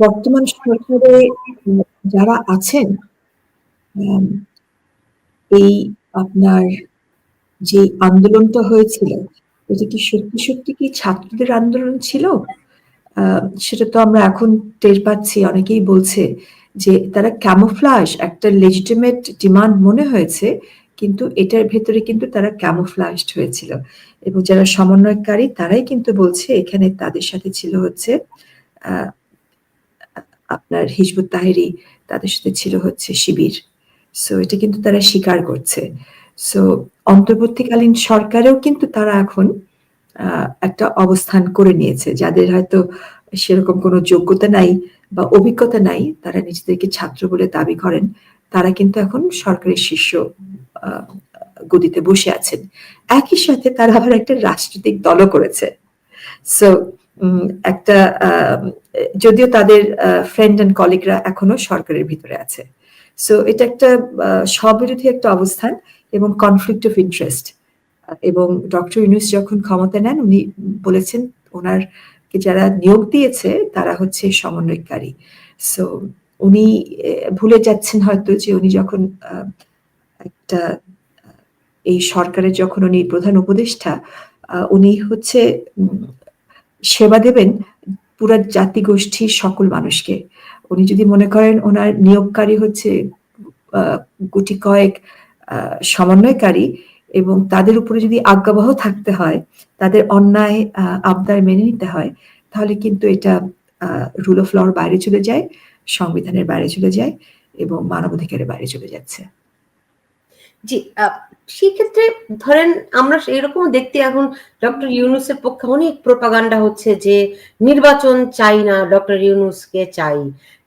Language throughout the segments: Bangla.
বর্তমান সরকারে যারা আছেন এই আপনার যে আন্দোলনটা হয়েছিল, এটা কি সত্যি, সত্যি কি ছাত্রদের আন্দোলন ছিল? সেটা তো আমরা এখন টের পাচ্ছি। অনেকেই বলছে যে তারা camouflage একটা legitimate ডিমান্ড মনে হয়েছে। কিন্তু এটার ভেতরে কিন্তু তারা camouflaged হয়েছিল। এবং যারা সমন্বয়কারী তারাই কিন্তু বলছে এখানে তাদের সাথে ছিল হচ্ছে আপনার হিজবুত তাহরী, তাদের সাথে ছিল হচ্ছে শিবির। সো এটা কিন্তু তারা স্বীকার করছে। সো অন্তর্বর্তীকালীন সরকারেও কিন্তু তারা এখন একটা অবস্থান করে নিয়েছে। যাদের হয়তো সেরকম কোনো যোগ্যতা নাই বা অভিজ্ঞতা নাই, তারা নিজেদেরকে ছাত্র বলে দাবি করেন। তারা কিন্তু এখন সরকারের শীর্ষ গদিতে বসে আছেন। একই সাথে তারা আবার একটা রাজনৈতিক দলও করেছে। সো একটা যদিও তাদের ফ্রেন্ড অ্যান্ড কলিগরা এখনও সরকারের ভিতরে আছে। সো এটা একটা স্ববিরোধী একটা অবস্থান এবং কনফ্লিক্ট অফ ইন্টারেস্ট। এবং ডক্টর ইউনূস যখন ক্ষমতা নেন উনি বলেছেন উনারকে যারা নিয়োগ দিয়েছে তারা হচ্ছে সমন্বয়কারী। সো উনি ভুলে যাচ্ছেন হয়তো যে উনি যখন একটা এই সরকারের যখন উনি প্রধান উপদেষ্টা, উনি হচ্ছে সেবা দেবেন পুরা জাতিগোষ্ঠীর সকল মানুষকে। উনি যদি মনে করেন ওনার নিয়োগকারী হচ্ছে গুটি কয়েক সমন্বয়কারী এবং তাদের উপরে যদি আজ্ঞাবহ থাকতে হয়, তাদের অন্যায় আবদার মেনে নিতে হয়, তাহলে কিন্তু এটা রুল অফ ল বাইরে চলে যায়, সংবিধানের বাইরে চলে যায় এবং মানবাধিকারের বাইরে চলে যাচ্ছে। জি, সেক্ষেত্রে ধরেন আমরা এরকম দেখতে এখন ডক্টর ইউনূসের পক্ষে অনেক প্রোপাগান্ডা হচ্ছে যে নির্বাচন চাই না, ডক্টর ইউনূসকে চাই।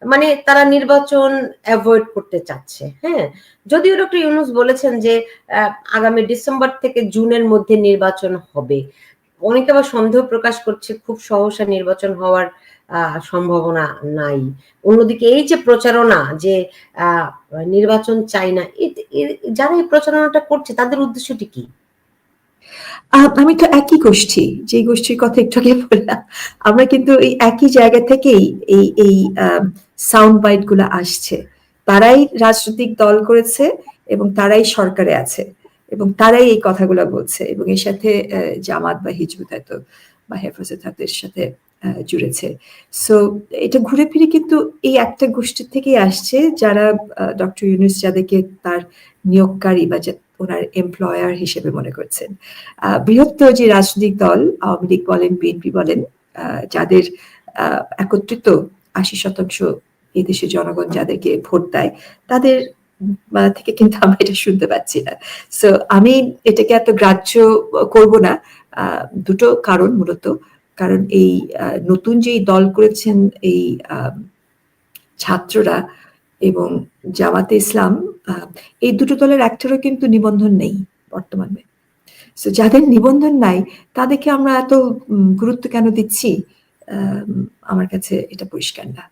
মানে তারা নির্বাচন অ্যাভয়েড করতে চাচ্ছে, হ্যাঁ? যদিও ডক্টর ইউনুস বলেছেন যে আগামী ডিসেম্বর থেকে জুনের মধ্যে নির্বাচন হবে। অনেকে আবার সন্দেহ প্রকাশ করছে খুব সহসা নির্বাচন হওয়ার আ সম্ভাবনা নাই। অন্যদিকে এই যে প্রচারণা যে নির্বাচন চাই না, যারা এই প্রচারণাটা করছে তাদের উদ্দেশ্যটি কি? আমি তো একই গোষ্ঠী, যে গোষ্ঠীর কথা একটু আগে বললাম। আমরা কিন্তু এই একই জায়গা থেকেই এই এই সাউন্ড বাইটগুলা আসছে। তারাই রাজনৈতিক দল করেছে এবং তারাই সরকারে আছে। এবং তারাই এই কথাগুলা বলছে এবং এর সাথে জামাত বা হিজবুত হয়তো বা হেফাজত তাদের সাথে জুড়েছে। সো এটা ঘুরে ফিরে কিন্তু এই একটা গোষ্ঠীর থেকেই আসছে যারা ডক্টর ইউনূস যাদেরকে তার নিয়োগকারী বা যা উনার এমপ্লয়ার হিসেবে মনে করছেন। বৃহত্তর যে রাজনৈতিক দল আওয়ামী লীগ বলেন, বিএনপি বলেন, যাদের একত্রিত ৮০% এদেশের জনগণ যাদেরকে ভোট দেয়, তাদের থেকে কিন্তু আমরা এটা শুনতে পাচ্ছি না। সো আমি এটাকে এত গ্রাহ্য করব না। দুটো কারণ মূলত। কারণ এই নতুন যেই দল করেছেন এই ছাত্ররা এবং জামাতে ইসলাম এই দুটো দলের একটারও কিন্তু নিবন্ধন নেই বর্তমানে। সো যাদের নিবন্ধন নাই, তাদেরকে আমরা এত গুরুত্ব কেন দিচ্ছি? আমার কাছে এটা পরিষ্কার না।